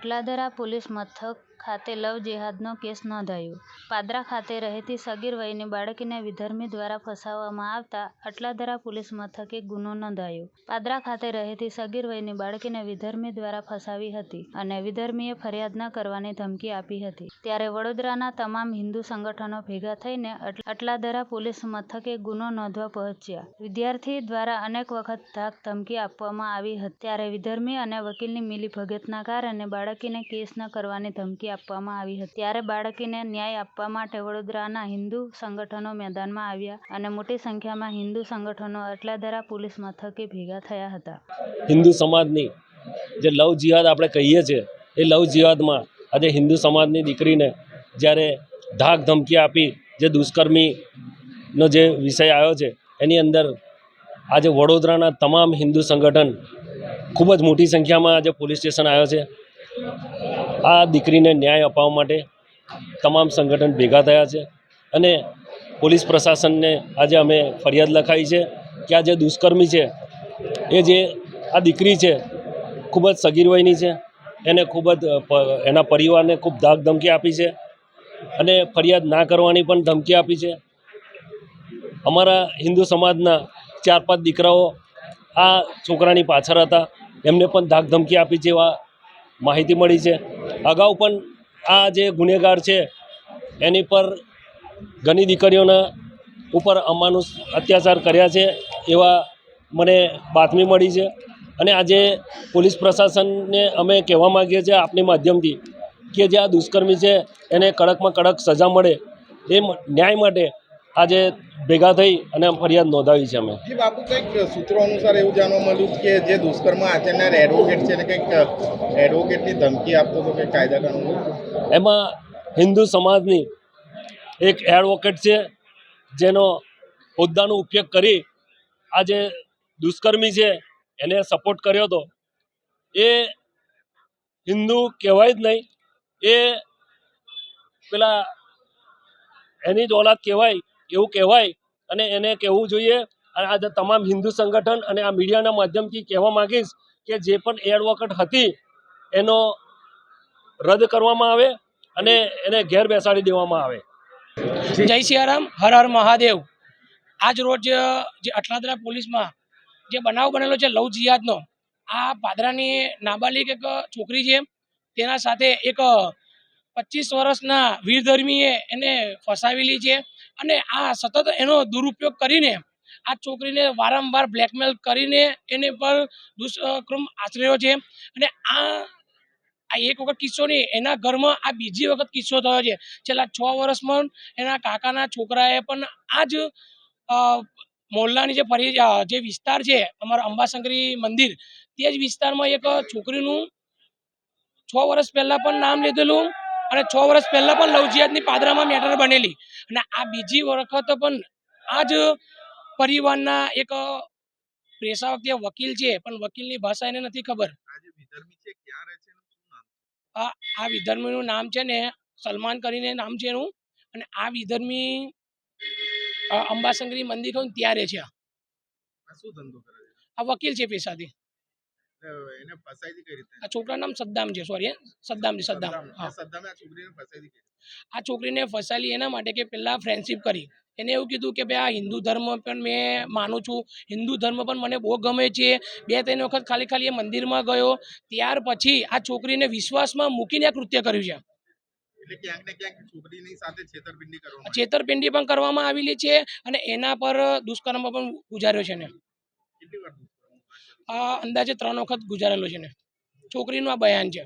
Atladara police મથક ખાતે લવ જેહાદનો case નોંધાયો. પાદરા ખાતે રહેતી સગીર વયની બાળકીને વિધર્મી દ્વારા ફસાવવામાં આવતા અટલાદરા પોલીસ મથકે ગુનો નોંધાયો. પાદરા ખાતે રહેતી સગીર વયની બાળકીને વિધર્મી દ્વારા ફસાવી હતી અને વિધર્મીએ ફરિયાદ ન કરવાની ધમકી આપી હતી. ત્યારે વડોદરાના તમામ હિન્દુ સંગઠનો ભેગા થઈને અટલાદરા પોલીસ મથકે ગુનો નોંધવા પહોંચ્યા. વિદ્યાર્થી દ્વારા અનેક વખત ધાક ધમકી આપવામાં આવી હતી. ત્યારે વિધર્મી અને વકીલની મિલીભગતના કારણે બાળકીને કેસ ન કરવાની ધમકી આપવામાં આવી હતી. ત્યારે બાળકીને ન્યાય આપવા માટે વડોદરાના હિન્દુ સંગઠનો મેદાનમાં આવ્યા અને મોટી સંખ્યામાં હિન્દુ સંગઠનો અટલાદરા પોલીસ મથકે ભેગા થયા હતા. હિન્દુ સમાજની જે લવ જિહાદ આપણે કહીએ છીએ, એ લવ જિહાદમાં આજે હિન્દુ સમાજની દીકરીને જ્યારે ધાક ધમકી આપી, જે દુષ્કર્મીનો જે વિષય આવ્યો છે, એની અંદર આજે વડોદરાના તમામ હિન્દુ સંગઠન ખૂબ જ મોટી સંખ્યામાં આજે પોલીસ સ્ટેશન આવ્યો છે. આ દીકરીને ન્યાય અપાવવા માટે તમામ સંગઠન ભેગા થયા છે અને પોલીસ પ્રશાસનને આજે અમે ફરિયાદ લખાઈ છે કે આ જે દુષ્કર્મી છે, એ જે આ દીકરી છે, ખૂબ જ સગીર વયની છે. એને ખૂબ જ એના પરિવારને ખૂબ ધાક ધમકી આપી છે અને ફરિયાદ ના કરવાની પણ ધમકી આપી છે. અમારા હિન્દુ સમાજના ચાર પાંચ દીકરાઓ આ છોકરાની પાછળ હતા. એમને પણ ધાક ધમકી આપી છે એવા માહિતી મળી છે. અગાઉ પણ આ જે ગુનેગાર છે, એની પર ઘણી દીકરીઓના ઉપર અમાનુષ અત્યાચાર કર્યા છે એવા મને બાતમી મળી છે. અને આજે પોલીસ પ્રશાસનને અમે કહેવા માગીએ છીએ આપની માધ્યમથી કે જે આ દુષ્કર્મી છે, એને કડકમાં કડક સજા મળે એ ન્યાય માટે આજે ભેગા થઈ અને ફરિયાદ નોંધાવી છે અમે. જી બાપુ કંઈક સૂત્રો અનુસાર એવું જાણવા મળ્યું કે જે દુષ્કર્મ આચરનાર એડવોકેટ છે ને કંઈક એડવોકેટની ધમકી આપતો હતો કંઈક કાયદા કાનૂન એમાં હિન્દુ સમાજની એક એડવોકેટ છે જેનો હોદ્દાનો ઉપયોગ કરી આ જે દુષ્કર્મી છે એને સપોર્ટ કર્યો હતો. એ હિન્દુ કહેવાય જ નહીં. એ પેલા એની જ ઓલાદ કહેવાય એવું કહેવાય અને એને કહેવું જોઈએ. અને આ તમામ હિન્દુ સંગઠન અને આ મીડિયાના માધ્યમથી કહેવા માગીશ કે જે પણ એડવોકેટ હતી એનો રદ કરવામાં આવે અને એને ઘેર બેસાડી દેવામાં આવે. જય સિયારામ, હર હર મહાદેવ. આજ રોજ જે અટલાદરા પોલીસમાં જે બનાવ બનેલો છે લવ જિયાદનો, આ પાદરાની નાબાલિક એક છોકરી છે, તેના સાથે એક પચીસ વર્ષના વીરધર્મીએ એને ફસાવેલી છે. અને આ સતત એનો દુરુપયોગ કરીને આ છોકરીને વારંવાર બ્લેકમેલ કરીને એને પર દુષ્કર્મ આચર્યો છે. અને આ આ એક વખત કિસ્સો નહીં, એના ઘરમાં આ બીજી વખત કિસ્સો થયો છે. છેલ્લા છ વર્ષમાં એના કાકાના છોકરાએ પણ આ જ મોહલ્લાની જે ફરી જે વિસ્તાર છે, અમારા અંબાશંકરી મંદિર, તે જ વિસ્તારમાં એક છોકરીનું છ વર્ષ પહેલાં પણ નામ લીધેલું. અને છ વર્ષ પહેલાં પણ લવજિયાતની પાદરામાં મેટર બનેલી. અને આ બીજી વખત પણ આ જ પરિવારના એક પેશા વખતે વકીલ છે પણ વકીલની ભાષા એને નથી ખબર. આ વિધર્મીનું નામ છે ને સલમાન કરીને નામ છે એનું. અને આ વિધર્મી અંબાશંકરી મંદિર કહું ત્યારે છે આ. શું ધંધો આ વકીલ છે પેશાથી. એને ફસાઈ કઈ રીતે? આ છોકરાનું નામ સદ્દામ છે સોરી સદ્દામ છે સદ્દામ. સદ્દામ. હા. સદ્દામે આ છોકરીને ફસાઈ કઈ આ છોકરીને ફસાયેલી એના માટે કે પહેલા ફ્રેન્ડશિપ કરી. એને એવું કીધું કે ભાઈ આ હિન્દુ ધર્મ પણ મેં માનું છું. હિન્દુ ધર્મ પણ મને બહુ ગમે છે. બે ત્રણ વખત ખાલી ખાલી એ મંદિરમાં ગયો. ત્યાર પછી આ છોકરીને વિશ્વાસમાં મૂકીને આ કૃત્ય કર્યું છે. છેતરપિંડી પણ કરવામાં આવેલી છે અને એના પર દુષ્કર્મ પણ ગુજાર્યો છે ને અંદાજે ત્રણ વખત ગુજારેલો છે ને. છોકરીનું આ બયાન છે.